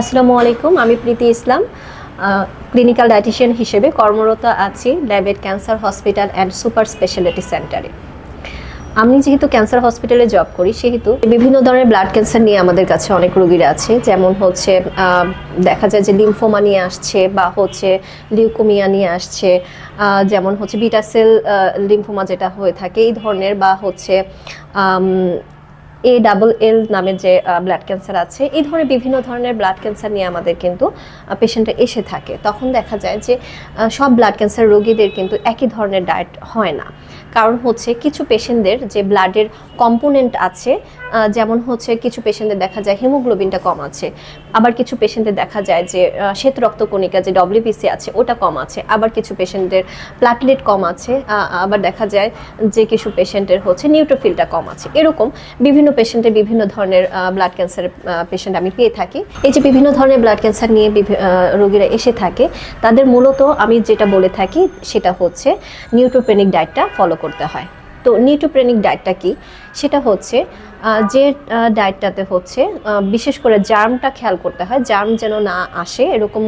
আসসালামু আলাইকুম, আমি প্রীতি ইসলাম ক্লিনিক্যাল ডায়েটিশিয়ান হিসেবে কর্মরত আছি ল্যাবেট cancer hospital and super speciality সেন্টারে আমি যেহেতু ক্যান্সার হসপিটালে জব করি, সেহেতু বিভিন্ন ধরনের ব্লাড ক্যান্সার নিয়ে আমাদের কাছে অনেক রোগীরা আছে, যেমন হচ্ছে দেখা যায় যে লিমফোমা নিয়ে আসছে বা হচ্ছে লিউকোমিয়া নিয়ে আসছে যেমন হচ্ছে বিটাসেল লিমফোমা যেটা হয়ে থাকে, এই ধরনের বা হচ্ছে এ ডাবল এল নামের যে ব্লাড ক্যান্সার আছে, এই ধরনের বিভিন্ন ধরনের ব্লাড ক্যান্সার নিয়ে আমাদের কিন্তু পেশেন্টরা এসে থাকে। তখন দেখা যায় যে সব ব্লাড ক্যান্সার রোগীদের কিন্তু একই ধরনের ডায়েট হয় না। কারণ হচ্ছে কিছু পেশেন্টদের যে ব্লাডের কম্পোনেন্ট আছে যেমন হচ্ছে কিছু পেশেন্টদের দেখা যায় হিমোগ্লোবিনটা কম আছে, আবার কিছু পেশেন্টদের দেখা যায় যে শ্বেত রক্তকণিকা যে ডব্লিউবিসি আছে ওটা কম আছে, আবার কিছু পেশেন্টদের প্লাটলেট কম আছে আবার দেখা যায় যে কিছু পেশেন্টের হচ্ছে নিউট্রোফিলটা কম আছে। এরকম বিভিন্ন পেশেন্টের বিভিন্ন ধরনের ব্লাড ক্যান্সার পেশেন্ট আমি পেয়ে থাকি। এই যে বিভিন্ন ধরনের ব্লাড ক্যান্সার নিয়ে রোগীরা এসে থাকে, তাদের মূলত আমি যেটা বলে থাকি সেটা হচ্ছে নিউট্রোপেনিক ডায়েটটা ফলো করতে হয়। তো নিউট্রোপ্রেনিক ডায়েটটা কি? সেটা হচ্ছে যে ডায়েটটাতে হচ্ছে বিশেষ করে জার্মটা খেয়াল করতে হয় জার্ম যেন না আসে, এরকম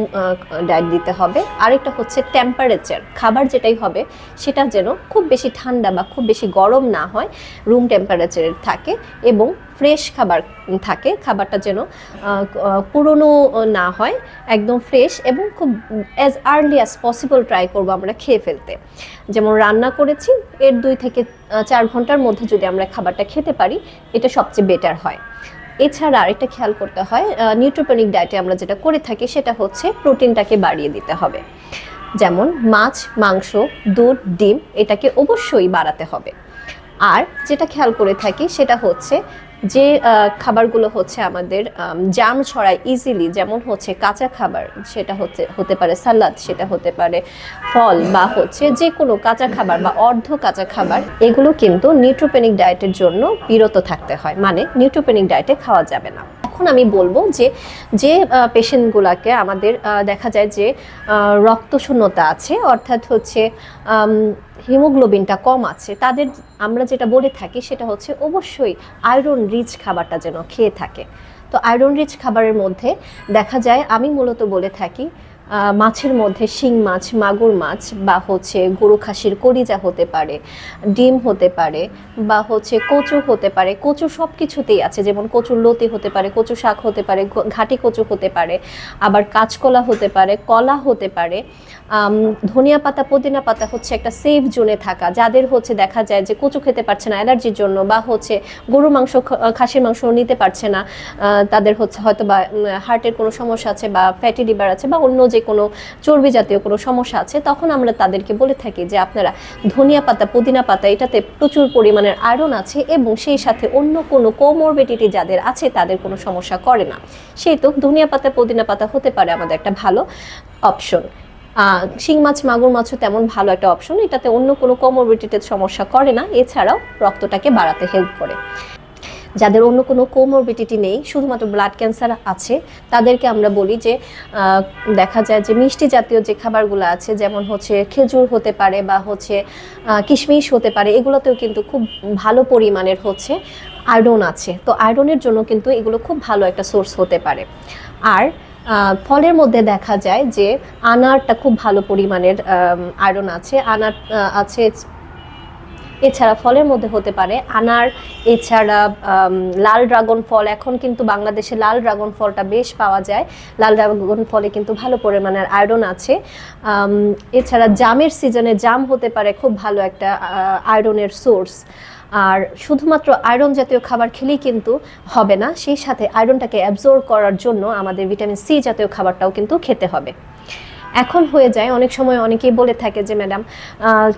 ডায়েট দিতে হবে। আরেকটা হচ্ছে টেম্পারেচার খাবার যেটাই হবে, সেটা যেন খুব বেশি ঠান্ডা বা খুব বেশি গরম না হয় রুম টেম্পারেচারের থাকে এবং ফ্রেশ খাবার থাকে, খাবারটা যেন পুরনো না হয়, একদম ফ্রেশ এবং খুব as early as possible try করব আমরা খেয়ে ফেলতে। যেমন রান্না করেছি, এর দুই থেকে চার ঘণ্টার মধ্যে যদি আমরা খাবারটা খেতে পারি, এটা সবচেয়ে বেটার হয়। এছাড়া আরেকটা খেয়াল করতে হয় নিউট্রোপেনিক ডায়েটে আমরা যেটা করে থাকি সেটা হচ্ছে প্রোটিনটাকে বাড়িয়ে দিতে হবে। যেমন মাছ, মাংস, দুধ, ডিম এটাকে অবশ্যই বাড়াতে হবে। আর যেটা খেয়াল করে থাকি সেটা হচ্ছে যে খাবারগুলো হচ্ছে আমাদের জাম ছড়ায় ইজিলি যেমন হচ্ছে কাঁচা খাবার, সেটা হচ্ছে হতে পারে সালাদ, সেটা হতে পারে ফল বা হচ্ছে যে কোনো কাঁচা খাবার বা অর্ধ কাঁচা খাবার, এগুলো কিন্তু নিউট্রোপেনিক ডায়েটের জন্য বিরত থাকতে হয়। মানে নিউট্রোপেনিক ডায়েটে খাওয়া যাবে না। এখন আমি বলব যে যে পেশেন্টগুলোকে আমাদের দেখা যায় যে রক্তশূন্যতা আছে, অর্থাৎ হচ্ছে হিমোগ্লোবিনটা কম আছে, তাদের আমরা যেটা বলে থাকি সেটা হচ্ছে অবশ্যই আয়রন রিচ খাবারটা যেন খেয়ে থাকে। তো আয়রন রিচ খাবারের মধ্যে দেখা যায়, আমি মূলত বলে থাকি মাছের মধ্যে শিং মাছ, মাগুর মাছ বা হচ্ছে গরু খাসির কলিজা হতে পারে, ডিম হতে পারে বা হচ্ছে কচু হতে পারে, কচু সব কিছুতেই আছে। যেমন কচুর লতি হতে পারে, কচু শাক হতে পারে ঘাটি কচু হতে পারে, আবার কাঁচকলা হতে পারে, কলা হতে পারে। ধনিয়া পাতা, পুদিনা পাতা হচ্ছে একটা সেফ জোনে থাকা। যাদের হচ্ছে দেখা যায় যে কচু খেতে পারছে না অ্যালার্জির জন্য বা হচ্ছে গরু মাংস খাসির মাংস নিতে পারছে না তাদের হচ্ছে হয়তো বা হার্টের কোনো সমস্যা আছে বা ফ্যাটি লিভার আছে বা অন্য যে কোনো চর্বি জাতীয় কোনো সমস্যা আছে, তখন আমরা তাদেরকে বলে থাকি যে আপনারা ধনিয়া পাতা, পুদিনা পাতা, এটাতে প্রচুর পরিমাণের আয়রন আছে এবং সেই সাথে অন্য কোনো কোমরবিডিটি যাদের আছে তাদের কোনো সমস্যা করে না। সেই তো ধনিয়া পাতা, পুদিনা পাতা হতে পারে আমাদের একটা ভালো অপশন শিং মাছ, মাগুর মাছও তেমন ভালো একটা অপশন এটাতে অন্য কোনো কোমরবিডিটির সমস্যা করে না, এছাড়াও রক্তটাকে বাড়াতে হেল্প করে। যাদের অন্য কোনো কোমরবিডিটি নেই, শুধুমাত্র ব্লাড ক্যান্সার আছে, তাদেরকে আমরা বলি যে দেখা যায় যে মিষ্টি জাতীয় যে খাবারগুলো আছে, যেমন হচ্ছে খেজুর হতে পারে বা হচ্ছে কিশমিশ হতে পারে, এগুলোতেও কিন্তু খুব ভালো পরিমাণের হচ্ছে আয়রন আছে। তো আয়রনের জন্য কিন্তু এগুলো খুব ভালো একটা সোর্স হতে পারে। আর ফলের মধ্যে দেখা যায় যে, আনারটা খুব ভালো পরিমাণের আয়রন আছে, আনার আছে এছাড়া ফলের মধ্যে হতে পারে আনার, এছাড়া লাল ড্রাগন ফল। এখন কিন্তু বাংলাদেশে লাল ড্রাগন ফলটা বেশ পাওয়া যায়। লাল ড্রাগন ফলে কিন্তু ভালো পরিমাণের আয়রন আছে। এছাড়া জামের সিজনে জাম হতে পারে খুব ভালো একটা আয়রনের সোর্স। আর শুধুমাত্র আয়রন জাতীয় খাবার খেলেই কিন্তু হবে না, সেই সাথে আয়রনটাকে অ্যাবজর্ব করার জন্য আমাদের ভিটামিন সি জাতীয় খাবারটাও কিন্তু খেতে হবে। এখন হয়ে যায়। অনেক সময় অনেকেই বলে থাকে যে, ম্যাডাম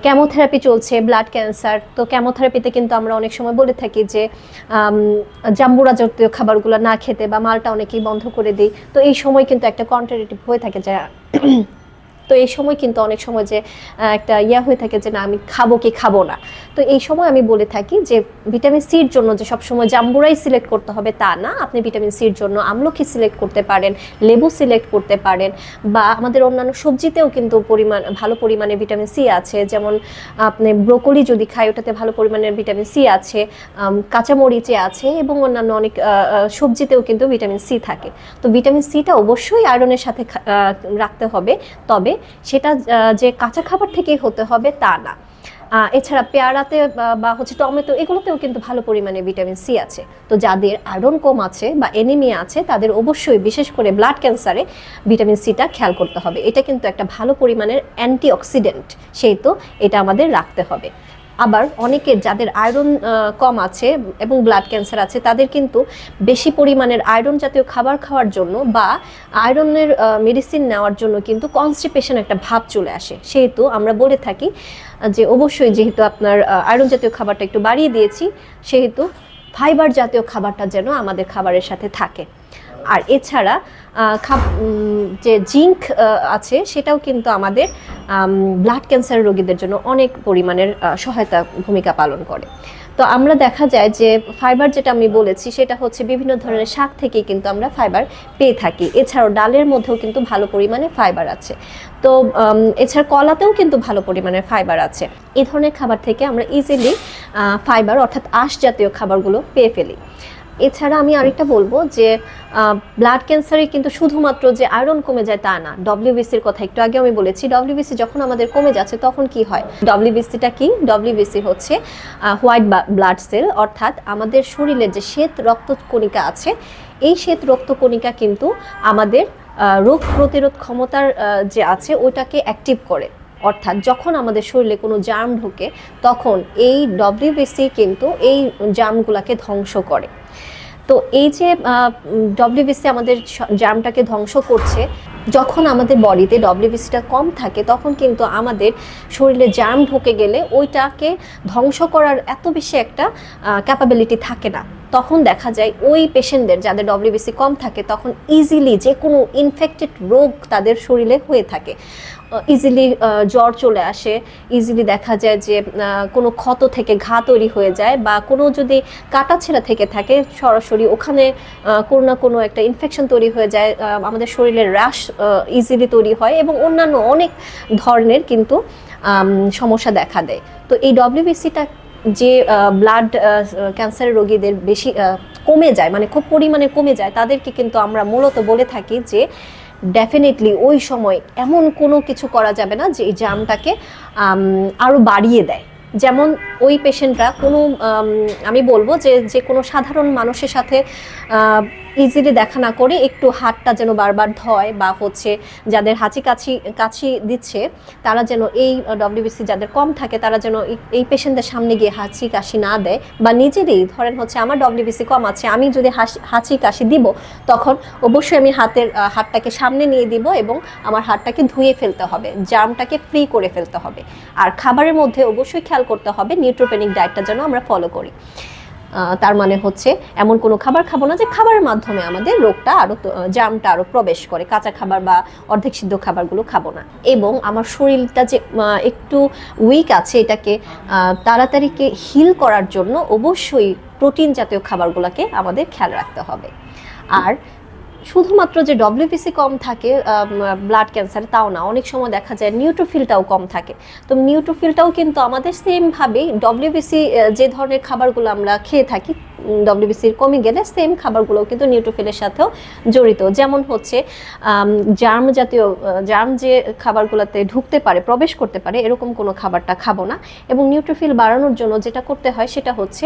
কেমোথেরাপি চলছে, ব্লাড ক্যান্সার। তো কেমোথেরাপিতে কিন্তু আমরা অনেক সময় বলে থাকি যে জাম্বুরা জাতীয় খাবারগুলো না খেতে বা মালটা অনেকেই বন্ধ করে দিই। তো এই সময় কিন্তু একটা কন্টারেটিভ হয়ে থাকে যে তো এই সময় কিন্তু অনেক সময় যে একটা ইয়া হয়ে থাকে যে, না, আমি খাব কি খাব না। তো এই সময় আমি বলে থাকি যে ভিটামিন সির জন্য যে সবসময় জাম্বুরাই সিলেক্ট করতে হবে তা না। আপনি ভিটামিন সির জন্য আমলকি সিলেক্ট করতে পারেন, লেবু সিলেক্ট করতে পারেন বা আমাদের অন্যান্য সবজিতেও কিন্তু পরিমাণ, ভালো পরিমাণে ভিটামিন সি আছে। যেমন আপনি ব্রোকলি যদি খাই ওটাতে ভালো পরিমাণের ভিটামিন সি আছে কাঁচামরিচে আছে এবং অন্যান্য অনেক সবজিতেও কিন্তু ভিটামিন সি থাকে। তো ভিটামিন সিটা অবশ্যই আয়রনের সাথে রাখতে হবে। তবে সেটা যে কাঁচা খাবার থেকে হতে হবে তা না। এছাড়া পেয়ারাতে, বা- হচ্ছে টমেটো, এগুলোতেও কিন্তু ভালো পরিমাণে ভিটামিন সি আছে। তো যাদের আয়রন কম আছে বা এনিমিয়া আছে, তাদের অবশ্যই বিশেষ করে ব্লাড ক্যান্সারে ভিটামিন সিটা খেয়াল করতে হবে। এটা কিন্তু একটা ভালো পরিমাণের অ্যান্টিঅক্সিডেন্ট সেই তো এটা আমাদের রাখতে হবে। আবার অনেকের যাদের আয়রন কম আছে এবং ব্লাড ক্যান্সার আছে, তাদের কিন্তু বেশি পরিমাণের আয়রন জাতীয় খাবার খাওয়ার জন্য বা আয়রনের মেডিসিন নেওয়ার জন্য কিন্তু কনস্টিপেশন একটা ভাব চলে আসে। সেহেতু আমরা বলে থাকি যে অবশ্যই যেহেতু আপনার আয়রন জাতীয় খাবারটা একটু বাড়িয়ে দিয়েছি, সেহেতু ফাইবার জাতীয় খাবারটা যেন আমাদের খাবারের সাথে থাকে। আর এছাড়া যে জিঙ্ক আছে, সেটাও কিন্তু আমাদের ব্লাড ক্যান্সার রোগীদের জন্য অনেক পরিমাণের সহায়তা ভূমিকা পালন করে। তো আমরা দেখা যায় যে ফাইবার যেটা আমি বলেছি, সেটা হচ্ছে বিভিন্ন ধরনের শাক থেকে কিন্তু আমরা ফাইবার পেয়ে থাকি। এছাড়াও ডালের মধ্যেও কিন্তু ভালো পরিমাণে ফাইবার আছে। তো এছাড়া কলাতেও কিন্তু ভালো পরিমাণের ফাইবার আছে। এই ধরনের খাবার থেকে আমরা ইজিলি ফাইবার অর্থাৎ আঁশ জাতীয় খাবারগুলো পেয়ে ফেলি। এছাড়া আমি আরেকটা বলব যে ব্লাড ক্যান্সারে কিন্তু শুধুমাত্র যে আয়রন কমে যায় তা না ডব্লিউবিসির কথা একটু আগে আমি বলেছি ডব্লিউবিসি যখন আমাদের কমে যাচ্ছে তখন কি হয়? ডব্লিউবিসিটা কি? ডব্লিউবিসি হচ্ছে হোয়াইট ব্লাড সেল অর্থাৎ আমাদের শরীরের যে শ্বেত রক্তকণিকা আছে, এই শ্বেত রক্তকণিকা কিন্তু আমাদের রোগ প্রতিরোধ ক্ষমতার যে আছে ওটাকে অ্যাক্টিভ করে। অর্থাৎ যখন আমাদের শরীরে কোনো জার্ম ঢোকে, তখন এই ডব্লিউবিসি কিন্তু এই জার্মগুলোকে ধ্বংস করে। তো এই যে ডব্লিউবিসি আমাদের জার্মটাকে ধ্বংস করছে, যখন আমাদের বডিতে ডব্লিউবিসিটা কম থাকে, তখন কিন্তু আমাদের শরীরে জার্ম ঢুকে গেলে ওইটাকে ধ্বংস করার এত বেশি একটা ক্যাপাবিলিটি থাকে না। তখন দেখা যায় ওই পেশেন্টদের যাদের ডব্লিউবিসি কম থাকে, তখন ইজিলি যে কোনো ইনফেক্টেড রোগ তাদের শরীরে হয়ে থাকে। ইজিলি জ্বর চলে আসে ইজিলি দেখা যায় যে কোনো ক্ষত থেকে ঘা তৈরি হয়ে যায় বা কোনো যদি কাটা ছেঁড়া থেকে থাকে, সরাসরি ওখানে কোনো না কোনো একটা ইনফেকশন তৈরি হয়ে যায় আমাদের শরীরের র্যাশ ইজিলি তৈরি হয় এবং অন্যান্য অনেক ধরনের কিন্তু সমস্যা দেখা দেয়। তো এই ডব্লিউবিসিটা যে ব্লাড ক্যান্সারের রোগীদের বেশি কমে যায় মানে খুব পরিমাণে কমে যায়, তাদেরকে কিন্তু আমরা মূলত বলে থাকি যে ডেফিনেটলি ওই সময় এমন কোনো কিছু করা যাবে না যে জামটাকে আরও বাড়িয়ে দেয়। যেমন ওই পেশেন্টরা কোনো, আমি বলব যে যে কোনো সাধারণ মানুষের সাথে ইজিলি দেখা না করে একটু হাতটা যেন বারবার ধয় বা হচ্ছে যাদের হাঁচি কাছি কাছি দিচ্ছে, তারা যেন এই ডব্লিউবিসি যাদের কম থাকে, তারা যেন এই- পেশেন্টদের সামনে গিয়ে হাঁচি কাশি না দেয় বা নিজেরই ধরেন হচ্ছে আমার ডব্লিউবিসি কম আছে, আমি যদি হাঁচি কাশি দিব, তখন অবশ্যই আমি হাতের হাতটাকে সামনে নিয়ে দিব এবং আমার হাতটাকে ধুয়ে ফেলতে হবে জার্মটাকে ফ্রি করে ফেলতে হবে। আর খাবারের মধ্যে অবশ্যই খেয়াল করতে হবে নিউট্রোপেনিক ডায়েটটা যেন আমরা ফলো করি। তার মানে হচ্ছে এমন কোনো খাবার খাব না যে খাবারের মাধ্যমে আমাদের রোগটা আরও জামটা আরও প্রবেশ করে। কাঁচা খাবার বা অর্ধেক সিদ্ধ খাবারগুলো খাব না। এবং আমার শরীরটা যে একটু উইক আছে এটাকে তাড়াতাড়িকে হিল করার জন্য অবশ্যই প্রোটিন জাতীয় খাবারগুলোকে আমাদের খেয়াল রাখতে হবে। আর শুধুমাত্র যে ডব্লিউবিসি কম থাকে ব্লাড ক্যান্সার তাও না, অনেক সময় দেখা যায় নিউট্রোফিলটাও কম থাকে। তো নিউট্রোফিলটাও কিন্তু আমাদের সেমভাবেই ডব্লিউবিসি যে ধরনের খাবারগুলো আমরা খেয়ে থাকি ডব্লিউবিসির কমে গেলে সেম খাবারগুলো কিন্তু নিউট্রোফিলের সাথেও জড়িত। যেমন হচ্ছে জার্ম জাতীয় জার্ম যে খাবারগুলোতে ঢুকতে পারে, প্রবেশ করতে পারে, এরকম কোনো খাবারটা খাব না। এবং নিউট্রোফিল বাড়ানোর জন্য যেটা করতে হয়, সেটা হচ্ছে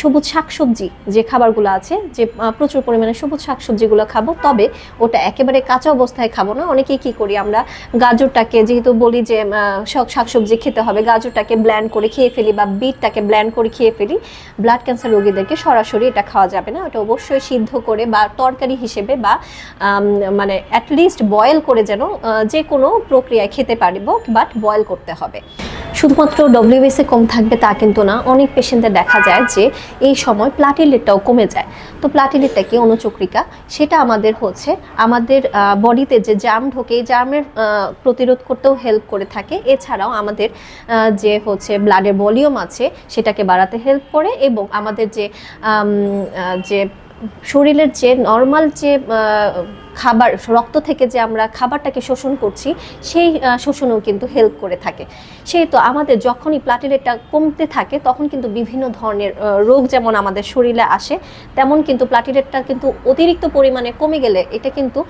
সবুজ শাকসবজি যে খাবারগুলো আছে, যে প্রচুর পরিমাণে সবুজ শাকসবজিগুলো খাব, তবে ওটা একেবারে কাঁচা অবস্থায় খাব না। অনেকেই কি করি, আমরা গাজরটাকে যেহেতু বলি যে শাকসবজি খেতে হবে, গাজরটাকে ব্ল্যান্ড করে খেয়ে ফেলি বা বিটটাকে ব্ল্যান্ড করে খেয়ে ফেলি ব্লাড ক্যান্সার রোগীদেরকে সরাসরি এটা খাওয়া যাবে না। ওটা অবশ্যই সিদ্ধ করে বা তরকারি হিসেবে বা মানে অ্যাটলিস্ট বয়েল করে যেন যে কোনো প্রক্রিয়ায় খেতে পারব বাট বয়েল করতে হবে। শুধুমাত্র ডব্লিউবিসি কম থাকবে তা কিন্তু না, অনেক পেশেন্টদের দেখা যায় যে এই সময় প্লাটিলেটটাও কমে যায়। তো প্লাটিলেটটা কি অনুচক্রিকা? সেটা আমাদের হচ্ছে আমাদের বডিতে যে জার্ম ঢোকে, এই জার্মের প্রতিরোধ করতেও হেল্প করে থাকে। এছাড়াও আমাদের যে হচ্ছে ব্লাডের ভলিউম আছে, সেটাকে বাড়াতে হেল্প করে এবং আমাদের যে যে শরীরের যে নর্মাল যে খাবার, রক্ত থেকে যে আমরা খাবারটাকে শোষণ করছি, সেই শোষণেও কিন্তু হেল্প করে থাকে। সেই তো আমাদের যখনই প্লাটিলেটটা কমতে থাকে, তখন কিন্তু বিভিন্ন ধরনের রোগ যেমন আমাদের শরীরে আসে, তেমন কিন্তু প্লাটিলেটটা কিন্তু অতিরিক্ত পরিমাণে কমে গেলে এটা কিন্তু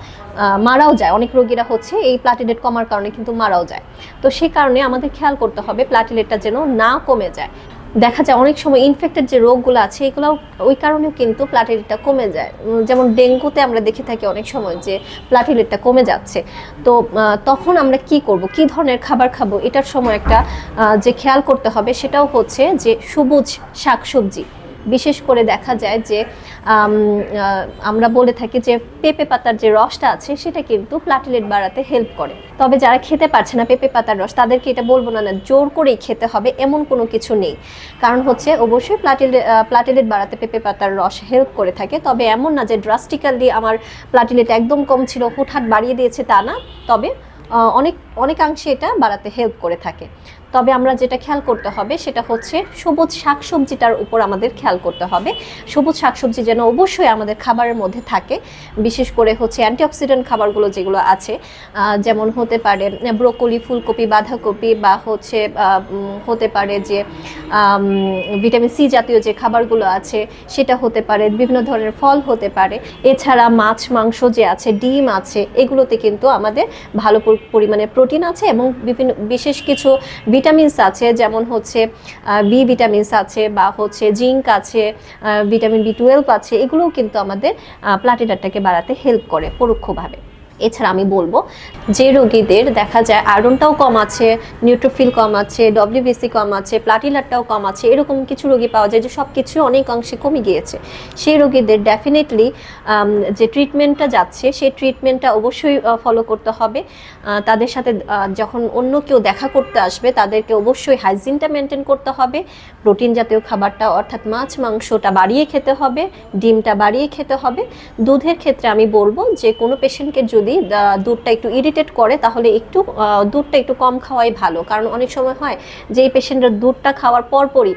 মারাও যায়। অনেক রোগীরা হচ্ছে এই প্লাটিলেট কমার কারণে কিন্তু মারাও যায়। তো সেই কারণে আমাদের খেয়াল করতে হবে প্লাটিলেটটা যেন না কমে যায়। দেখা যায় অনেক সময় ইনফেক্টেড যে রোগগুলো আছে, এগুলোও ওই কারণেও কিন্তু প্লাটিলেটটা কমে যায়। যেমন ডেঙ্গুতে আমরা দেখে থাকি অনেক সময় যে প্লাটিলেটটা কমে যাচ্ছে। তো তখন আমরা কি করব? কি ধরনের খাবার খাব? এটার সময় একটা যে খেয়াল করতে হবে সেটাও হচ্ছে যে সবুজ শাকসবজি। বিশেষ করে দেখা যায় যে আমরা বলে থাকি যে, পেঁপে পাতার যে রসটা আছে, সেটা কিন্তু প্লাটিলেট বাড়াতে হেল্প করে। তবে যারা খেতে পারছে না পেঁপে পাতার রস, তাদেরকে এটা বলব না না, জোর করেই খেতে হবে, এমন কোনো কিছু নেই। কারণ হচ্ছে, অবশ্যই প্লাটিলেট প্লাটিলেট বাড়াতে পেঁপে পাতার রস হেল্প করে থাকে। তবে এমন না যে ড্রাস্টিক্যালি আমার প্লাটিলেট একদম কম ছিল, হুটহাট বাড়িয়ে দিয়েছে তা না। তবে অনেক, অনেকাংশে এটা বাড়াতে হেল্প করে থাকে। তবে আমরা যেটা খেয়াল করতে হবে সেটা হচ্ছে সবুজ শাকসবজিটার উপর আমাদের খেয়াল করতে হবে। সবুজ শাকসবজি যেন অবশ্যই আমাদের খাবারের মধ্যে থাকে, বিশেষ করে হচ্ছে অ্যান্টিঅক্সিডেন্ট খাবারগুলো যেগুলো আছে যেমন হতে পারে ব্রোকলি, ফুলকপি, বাঁধাকপি বা হচ্ছে হতে পারে যে ভিটামিন সি জাতীয় যে খাবারগুলো আছে, সেটা হতে পারে, বিভিন্ন ধরনের ফল হতে পারে। এছাড়া মাছ, মাংস যে আছে, ডিম আছে, এগুলোতে কিন্তু আমাদের ভালো পরিমাণে প্রোটিন আছে এবং বিভিন্ন বিশেষ কিছু ভিটামিনস আছে, যেমন হচ্ছে বি ভিটামিনস আছে বা হচ্ছে জিঙ্ক আছে ভিটামিন বি টুয়েলভ আছে, এগুলোও কিন্তু আমাদের প্লাটিনারটাকে বাড়াতে হেল্প করে পরোক্ষভাবে। এছাড়া আমি বলব, যে রোগীদের দেখা যায় আয়রনটাও কম আছে নিউট্রোফিল কম আছে ডব্লিউবিসি কম আছে প্লাটিলারটাও কম আছে, এরকম কিছু রোগী পাওয়া যায় যে সব কিছু অনেক অংশে কমে গিয়েছে। সেই রোগীদের ডেফিনেটলি যে ট্রিটমেন্টটা যাচ্ছে, সেই ট্রিটমেন্টটা অবশ্যই ফলো করতে হবে। তাদের সাথে যখন অন্য কেউ দেখা করতে আসবে, তাদেরকে অবশ্যই হাইজিনটা মেনটেন করতে হবে। প্রোটিন জাতীয় খাবারটা, অর্থাৎ মাছ, মাংসটা বাড়িয়ে খেতে হবে, ডিমটা বাড়িয়ে খেতে হবে। দুধের ক্ষেত্রে আমি বলব যে কোনো পেশেন্টকে যদি আহ, দুধটা একটু ইরিটেট করে তাহলে একটু দুধটা একটু কম খাওয়াই ভালো। কারণ অনেক সময় হয় যে এই পেশেন্টের দুধটা খাওয়ার পরপরই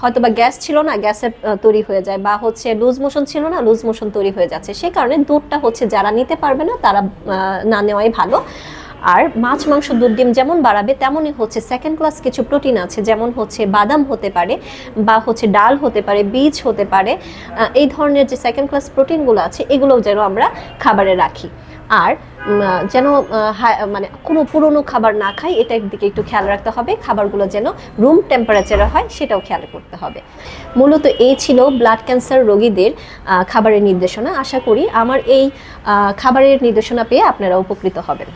হয়তো বা গ্যাস ছিল না গ্যাসের তৈরি হয়ে যায় বা হচ্ছে লুজ মোশন ছিল না লুজ মোশন তৈরি হয়ে যাচ্ছে। সে কারণে দুধটা হচ্ছে যারা নিতে পারবে না তারা না নেওয়াই ভালো। আর মাছ মাংস দুধ ডিম যেমন বাড়াবে তেমনই হচ্ছে সেকেন্ড ক্লাস কিছু প্রোটিন আছে যেমন হচ্ছে বাদাম হতে পারে বা হচ্ছে ডাল হতে পারে বীজ হতে পারে। এই ধরনের যে সেকেন্ড ক্লাস প্রোটিনগুলো আছে এগুলোও যেন আমরা খাবারে রাখি। আর যেন মানে কোনো পুরনো খাবার না খাই এটার দিকে একটু খেয়াল রাখতে হবে। খাবারগুলো যেন রুম টেম্পারেচারে হয়, সেটাও খেয়াল করতে হবে। মূলত এই ছিল ব্লাড ক্যান্সার রোগীদের খাবারের নির্দেশনা। আশা করি আমার এই খাবারের নির্দেশনা পেয়ে আপনারা উপকৃত হবেন।